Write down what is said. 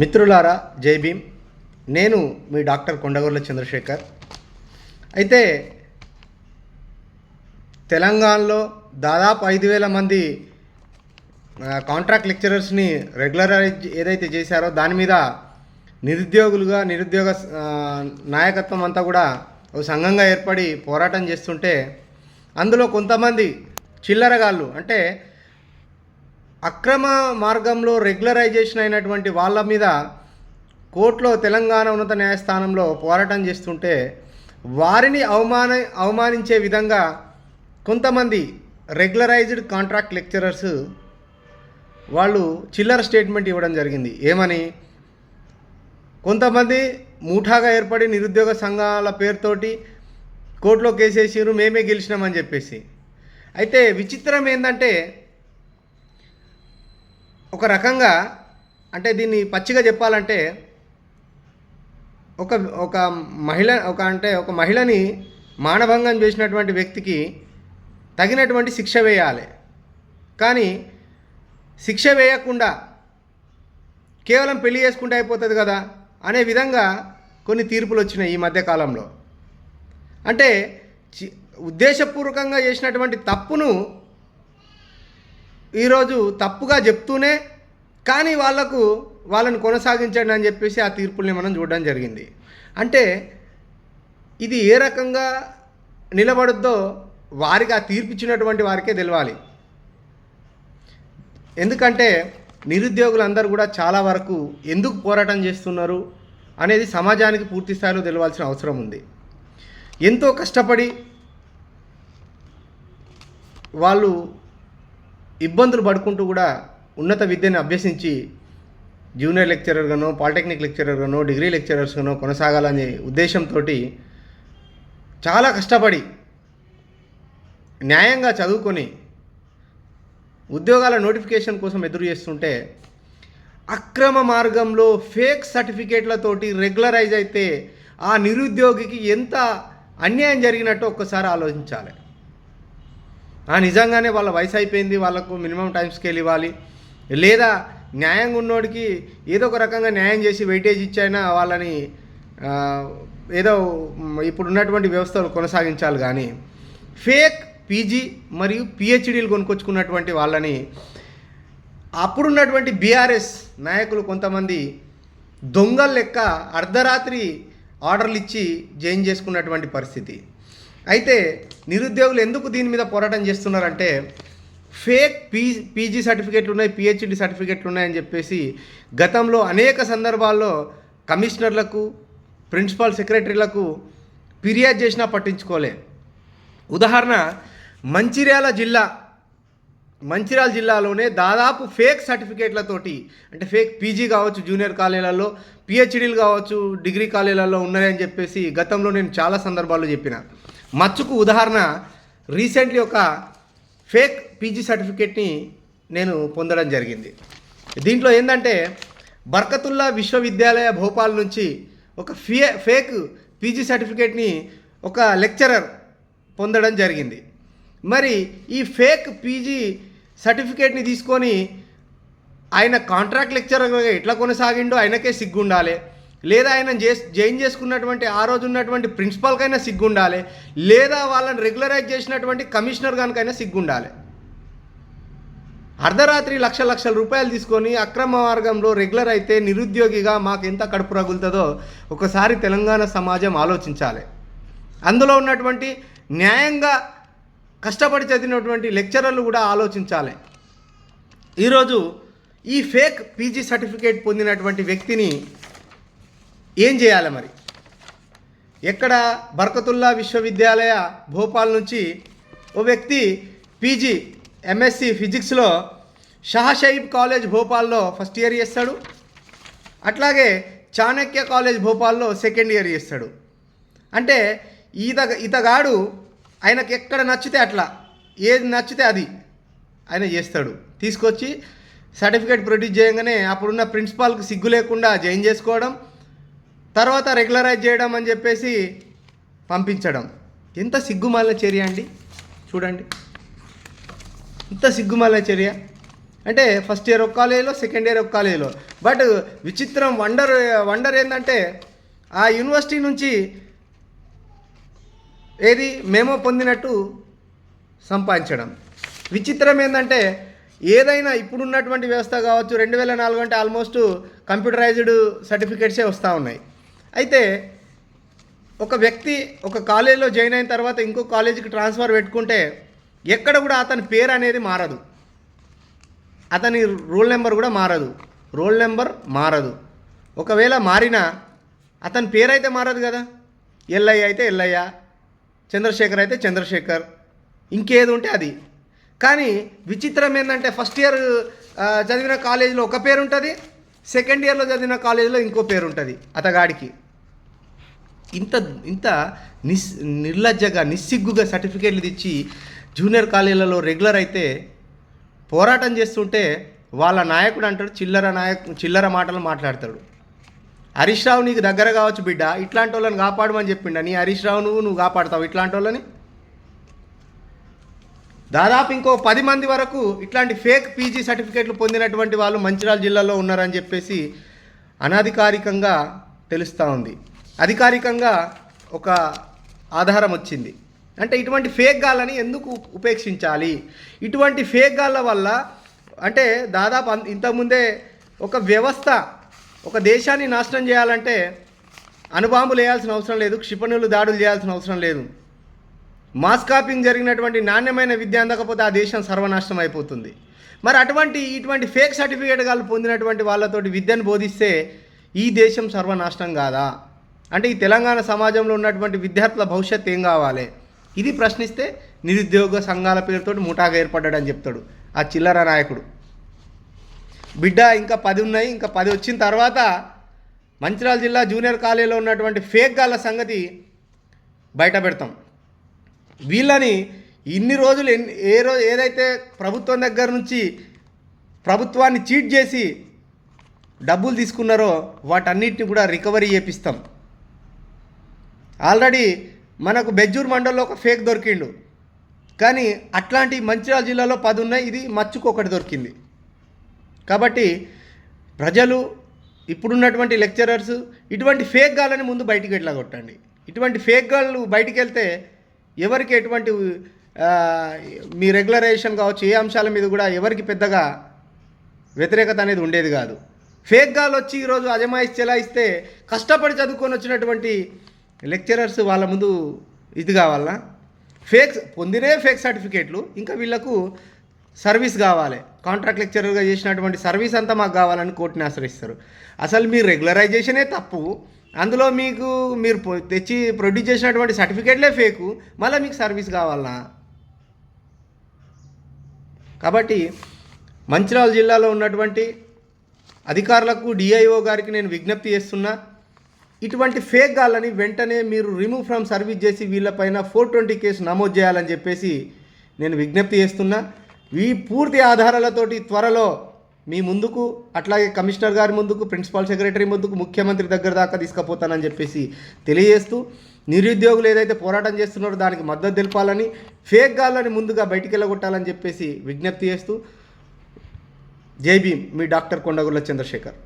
మిత్రులారా జై భీమ్. నేను మీ డాక్టర్ కొండగొర్ల చంద్రశేఖర్. అయితే తెలంగాణలో దాదాపు ఐదు వేల మంది కాంట్రాక్ట్ లెక్చరర్స్ని రెగ్యులరైజ్ ఏదైతే చేశారో దాని మీద నిరుద్యోగులుగా నిరుద్యోగ నాయకత్వం అంతా కూడా ఒక సంఘంగా ఏర్పడి పోరాటం చేస్తుంటే అందులో కొంతమంది చిల్లరగాళ్ళు అంటే అక్రమ మార్గంలో రెగ్యులరైజేషన్ అయినటువంటి వాళ్ళ మీద కోర్టులో తెలంగాణ ఉన్నత న్యాయస్థానంలో పోరాటం చేస్తుంటే వారిని అవమాన అవమానించే విధంగా కొంతమంది రెగ్యులరైజ్డ్ కాంట్రాక్ట్ లెక్చరర్స్ వాళ్ళు చిల్లర స్టేట్మెంట్ ఇవ్వడం జరిగింది. ఏమని? కొంతమంది మూఠాగా ఏర్పడి నిరుద్యోగ సంఘాల పేరుతోటి కోర్టులో కేసేసారు మేమే గెలిచినామని చెప్పేసి. అయితే విచిత్రం ఏంటంటే ఒక రకంగా అంటే దీన్ని పచ్చిగా చెప్పాలంటే ఒక ఒక మహిళ ఒక అంటే ఒక మహిళని మానభంగం చేసినటువంటి వ్యక్తికి తగినటువంటి శిక్ష వేయాలి. కానీ శిక్ష వేయకుండా కేవలం పెళ్ళి చేసుకుంటే అయిపోతుంది కదా అనే విధంగా కొన్ని తీర్పులు వచ్చినాయి ఈ మధ్యకాలంలో అంటే చి- ఉద్దేశపూర్వకంగా చేసినటువంటి తప్పును ఈరోజు తప్పుగా చెప్తూనే కానీ వాళ్ళకు వాళ్ళని కొనసాగించండి అని చెప్పేసి ఆ తీర్పుల్ని మనం చూడడం జరిగింది. అంటే ఇది ఏ రకంగా నిలబడుద్దో వారికి ఆ తీర్పు ఇచ్చినటువంటి వారికే తెలవాలి. ఎందుకంటే నిరుద్యోగులందరూ కూడా చాలా వరకు ఎందుకు పోరాటం చేస్తున్నారు అనేది సమాజానికి పూర్తి స్థాయిలో తెలవాల్సిన అవసరం ఉంది. ఎంతో కష్టపడి వాళ్ళు ఇబ్బందులు పడుకుంటూ కూడా ఉన్నత విద్యను అభ్యసించి జూనియర్ లెక్చరర్గానో పాలిటెక్నిక్ లెక్చరర్గానో డిగ్రీ లెక్చరర్స్గానో కొనసాగాలనే ఉద్దేశంతో చాలా కష్టపడి న్యాయంగా చదువుకొని ఉద్యోగాల నోటిఫికేషన్ కోసం ఎదురు చేస్తుంటే అక్రమ మార్గంలో ఫేక్ సర్టిఫికేట్లతోటి రెగ్యులరైజ్ అయితే ఆ నిరుద్యోగికి ఎంత అన్యాయం జరిగినట్టు ఒక్కసారి ఆలోచించాలి. నిజంగానే వాళ్ళ వయసు అయిపోయింది వాళ్ళకు మినిమం టైం స్కేల్ ఇవ్వాలి. లేదా న్యాయంగా ఉన్నోడికి ఏదో ఒక రకంగా న్యాయం చేసి వెయిటేజ్ ఇచ్చైనా వాళ్ళని ఏదో ఇప్పుడున్నటువంటి ఇప్పుడు ఉన్నటువంటి వ్యవస్థలు కొనసాగించాలి కానీ ఫేక్ పీజీ మరియు పిహెచ్డీలు కొనుక్కొచ్చుకున్నటువంటి వాళ్ళని అప్పుడున్నటువంటి బీఆర్ఎస్ నాయకులు కొంతమంది దొంగల లెక్క అర్ధరాత్రి ఆర్డర్లు ఇచ్చి జైన్ చేసుకున్నటువంటి పరిస్థితి. అయితే నిరుద్యోగులు ఎందుకు దీని మీద పోరాటం చేస్తున్నారంటే ఫేక్ పీ పీజీ సర్టిఫికేట్లు ఉన్నాయి పిహెచ్డి సర్టిఫికేట్లు ఉన్నాయని చెప్పేసి గతంలో అనేక సందర్భాల్లో కమిషనర్లకు ప్రిన్సిపాల్ సెక్రటరీలకు ఫిర్యాదు చేసినా పట్టించుకోలే. ఉదాహరణ మంచిర్యాల జిల్లా మంచిర్యాల జిల్లాలోనే దాదాపు ఫేక్ సర్టిఫికేట్లతోటి అంటే ఫేక్ పీజీ కావచ్చు జూనియర్ కాలేజీలలో పిహెచ్డీలు కావచ్చు డిగ్రీ కాలేజీలలో ఉన్నాయని చెప్పేసి గతంలో నేను చాలా సందర్భాల్లో చెప్పిన. మచ్చుకు ఉదాహరణ రీసెంట్లీ ఒక ఫేక్ పీజీ సర్టిఫికేట్ని నేను పొందడం జరిగింది. దీంట్లో ఏంటంటే బర్కతుల్లా విశ్వవిద్యాలయ భోపాల్ నుంచి ఒక ఫియే ఫేక్ పీజీ సర్టిఫికేట్ని ఒక లెక్చరర్ పొందడం జరిగింది. మరి ఈ ఫేక్ పీజీ సర్టిఫికేట్ని తీసుకొని ఆయన కాంట్రాక్ట్ లెక్చరర్గా ఎట్లా కొనసాగిండో ఆయనకే సిగ్గుండాలి. లేదా ఆయన జే జాయిన్ చేసుకున్నటువంటి ఆ రోజు ఉన్నటువంటి ప్రిన్సిపాల్కైనా సిగ్గుండాలి లేదా వాళ్ళని రెగ్యులరైజ్ చేసినటువంటి కమిషనర్ కనుకైనా సిగ్గుండాలి. అర్ధరాత్రి లక్ష లక్షల రూపాయలు తీసుకొని అక్రమ మార్గంలో రెగ్యులర్ అయితే నిరుద్యోగిగా మాకు ఎంత కడుపు రగులుతుందో ఒకసారి తెలంగాణ సమాజం ఆలోచించాలి. అందులో ఉన్నటువంటి న్యాయంగా కష్టపడి చదివినటువంటి లెక్చరర్లు కూడా ఆలోచించాలి. ఈరోజు ఈ ఫేక్ పీజీ సర్టిఫికేట్ పొందినటువంటి వ్యక్తిని ఏం చేయాలి మరి? ఎక్కడ బర్కతుల్లా విశ్వవిద్యాలయ భోపాల్ నుంచి ఓ వ్యక్తి పీజీ ఎంఎస్సి ఫిజిక్స్లో షాషాయిబ్ కాలేజ్ భోపాల్లో ఫస్ట్ ఇయర్ చేస్తాడు. అట్లాగే చాణక్య కాలేజ్ భోపాల్లో సెకండ్ ఇయర్ చేస్తాడు. అంటే ఈత ఇతగాడు ఆయనకు ఎక్కడ నచ్చితే అట్లా ఏది నచ్చితే అది ఆయన చేస్తాడు. తీసుకొచ్చి సర్టిఫికేట్ ప్రొడ్యూస్ చేయగానే అప్పుడున్న ప్రిన్సిపాల్కి సిగ్గు లేకుండా జాయిన్ చేసుకోవడం తర్వాత రెగ్యులరైజ్ చేయడం అని చెప్పేసి పంపించడం. ఎంత సిగ్గుమాలిన చర్య అండి? చూడండి. ఎంత సిగ్గుమాలిన చర్య. అంటే ఫస్ట్ ఇయర్ ఒక కాలేజీలో సెకండ్ ఇయర్ ఒక కాలేజీలో. బట్ విచిత్రం వండర్ వండర్ ఏంటంటే ఆ యూనివర్సిటీ నుంచి ఏది మేమో పొందినట్టు సంపాదించడం. విచిత్రం ఏంటంటే ఏదైనా ఇప్పుడున్నటువంటి వ్యవస్థ కావచ్చు రెండు వేల నాలుగు అంటే ఆల్మోస్ట్ కంప్యూటరైజ్డ్ సర్టిఫికేట్సే వస్తూ ఉన్నాయి. అయితే ఒక వ్యక్తి ఒక కాలేజీలో జాయిన్ అయిన తర్వాత ఇంకో కాలేజీకి ట్రాన్స్ఫర్ పెట్టుకుంటే ఎక్కడ కూడా అతని పేరు అనేది మారదు. అతని రోల్ నెంబర్ కూడా మారదు. రోల్ నెంబర్ మారదు. ఒకవేళ మారినా అతని పేరు అయితే మారదు కదా. ఎల్లయ్య అయితే ఎల్లయ్య చంద్రశేఖర్ అయితే చంద్రశేఖర్ ఇంకేది ఉంటే అది. కానీ విచిత్రం ఏంటంటే ఫస్ట్ ఇయర్ చదివిన కాలేజీలో ఒక పేరు ఉంటుంది సెకండ్ ఇయర్లో చదివిన కాలేజీలో ఇంకో పేరు ఉంటుంది అతగాడికి. ఇంత ఇంత నిస్ నిర్లజ్జగా నిస్సిగ్గుగా సర్టిఫికేట్లు ఇచ్చి జూనియర్ కాలేజీలలో రెగ్యులర్ అయితే పోరాటం చేస్తుంటే వాళ్ళ నాయకుడు అంటాడు చిల్లర నాయకు చిల్లర మాటలు మాట్లాడతాడు. హరీష్ రావు నీకు దగ్గర కావచ్చు బిడ్డ ఇట్లాంటి వాళ్ళని కాపాడమని చెప్పిండ? నీ హరీష్ రావు నువ్వు నువ్వు కాపాడతావు ఇట్లాంటి వాళ్ళని? దాదాపు ఇంకో పది మంది వరకు ఇట్లాంటి ఫేక్ పీజీ సర్టిఫికేట్లు పొందినటువంటి వాళ్ళు మంచిర్యాల జిల్లాలో ఉన్నారని చెప్పేసి అనధికారికంగా తెలుస్తూ ఉంది. అధికారికంగా ఒక ఆధారం వచ్చింది. అంటే ఇటువంటి ఫేక్ గాళ్ళని ఎందుకు ఉపేక్షించాలి? ఇటువంటి ఫేక్ గాళ్ళ వల్ల అంటే దాదాపు అంత ఇంతకుముందే ఒక వ్యవస్థ ఒక దేశాన్ని నాశనం చేయాలంటే అణుబాంబులు వేయాల్సిన అవసరం లేదు క్షిపణులు దాడులు చేయాల్సిన అవసరం లేదు. మాస్ కాపింగ్ జరిగినటువంటి నాణ్యమైన విద్య అందకపోతే ఆ దేశం సర్వనాశనం అయిపోతుంది. మరి అటువంటి ఇటువంటి ఫేక్ సర్టిఫికేట్ వాళ్ళు పొందినటువంటి వాళ్ళతోటి విద్యను బోధిస్తే ఈ దేశం సర్వనాశనం కాదా? అంటే ఈ తెలంగాణ సమాజంలో ఉన్నటువంటి విద్యార్థుల భవిష్యత్ ఏం కావాలి? ఇది ప్రశ్నిస్తే నిరుద్యోగ సంఘాల పేరుతో ముఠాగా ఏర్పడ్డాడని చెప్తాడు ఆ చిల్లర నాయకుడు. బిడ్డ ఇంకా పది ఉన్నాయి ఇంకా పది వచ్చిన తర్వాత మంచిర్యాల జిల్లా జూనియర్ కాలేజీలో ఉన్నటువంటి ఫేక్ గాళ్ళ సంగతి బయట పెడతాం. వీళ్ళని ఇన్ని రోజులు ఎన్ని ఏ రోజు ఏదైతే ప్రభుత్వం దగ్గర నుంచి ప్రభుత్వాన్ని చీట్ చేసి డబ్బులు తీసుకున్నారో వాటన్నిటిని కూడా రికవరీ చేపిస్తాం. ఆల్రెడీ మనకు బెజ్జూర్ మండల్లో ఒక ఫేక్ దొరికిండు. కానీ అట్లాంటి మంచిర్యాల జిల్లాలో పది ఉన్నాయి ఇది మచ్చుకు ఒకటి దొరికింది. కాబట్టి ప్రజలు ఇప్పుడున్నటువంటి లెక్చరర్స్ ఇటువంటి ఫేక్ గాళ్ళని ముందు బయటికి ఎట్లా కొట్టండి? ఇటువంటి ఫేక్ గాళ్ళు బయటికి వెళ్తే ఎవరికి ఎటువంటి మీ రెగ్యులరైజేషన్ కావచ్చు ఏ అంశాల మీద కూడా ఎవరికి పెద్దగా వ్యతిరేకత అనేది ఉండేది కాదు. ఫేక్ గాలు వచ్చి ఈరోజు అజమాయిష్ చెలాయిస్తే కష్టపడి చదువుకొని వచ్చినటువంటి లెక్చరర్స్ వాళ్ళ ముందు ఇది కావాలా ఫేక్ పొందినే ఫేక్ సర్టిఫికేట్లు ఇంకా వీళ్ళకు సర్వీస్ కావాలి. కాంట్రాక్ట్ లెక్చరర్గా చేసినటువంటి సర్వీస్ అంతా మాకు కావాలని కోర్టుని ఆశ్రయిస్తారు. అసలు మీ రెగ్యులరైజేషనే తప్పు. అందులో మీకు మీరు తెచ్చి ప్రొడ్యూస్ చేసినటువంటి సర్టిఫికేట్లే ఫేకు మళ్ళీ మీకు సర్వీస్ కావాలనా? కాబట్టి మంచిర్యాల జిల్లాలో ఉన్నటువంటి అధికారులకు డిఐఓ గారికి నేను విజ్ఞప్తి చేస్తున్నా. ఇటువంటి ఫేక్ గాళ్ళని వెంటనే మీరు రిమూవ్ ఫ్రమ్ సర్వీస్ చేసి వీళ్ళపైన ఫోర్ ట్వంటీ కేసు నమోదు చేయాలని చెప్పేసి నేను విజ్ఞప్తి చేస్తున్నా. ఈ పూర్తి ఆధారాలతోటి త్వరలో మీ ముందుకు అట్లాగే కమిషనర్ గారి ముందుకు ప్రిన్సిపల్ సెక్రటరీ ముందుకు ముఖ్యమంత్రి దగ్గర దాకా తీసుకుపోతానని చెప్పేసి తెలియజేస్తూ నిరుద్యోగులు ఏదైతే పోరాటం చేస్తున్నారో దానికి మద్దతు తెలపాలని ఫేక్ గాళ్ళని ముందుగా బయటికి వెళ్ళగొట్టాలని చెప్పేసి విజ్ఞప్తి చేస్తూ జై భీమ్ మీ డాక్టర్ కొండగుల్ల చంద్రశేఖర్.